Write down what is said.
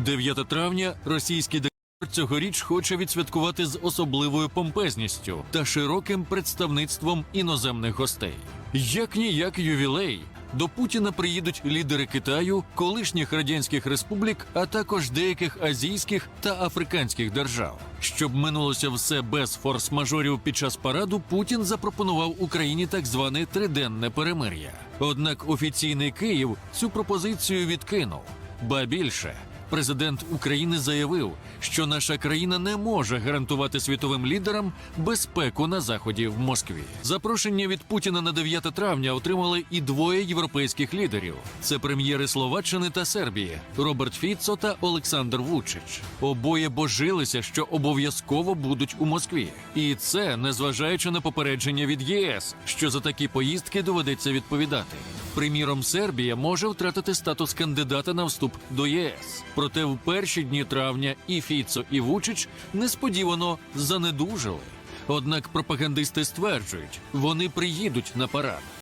9 травня російський диктатор цьогоріч хоче відсвяткувати з особливою помпезністю та широким представництвом іноземних гостей. Як ніяк ювілей. До Путіна приїдуть лідери Китаю, колишніх радянських республік, а також деяких азійських та африканських держав. Щоб минулося все без форс-мажорів під час параду, Путін запропонував Україні так зване триденне перемир'я. Однак офіційний Київ цю пропозицію відкинув. Ба більше, президент України заявив, що наша країна не може гарантувати світовим лідерам безпеку на заході в Москві. Запрошення від Путіна на 9 травня отримали і двоє європейських лідерів: це прем'єри Словаччини та Сербії Роберт Фіцо та Олександр Вучич. Обоє божилися, що обов'язково будуть у Москві, і це незважаючи на попередження від ЄС, що за такі поїздки доведеться відповідати. Приміром, Сербія може втратити статус кандидата на вступ до ЄС. Проте в перші дні травня і Фіцо, і Вучич несподівано занедужили. Однак пропагандисти стверджують, вони приїдуть на парад.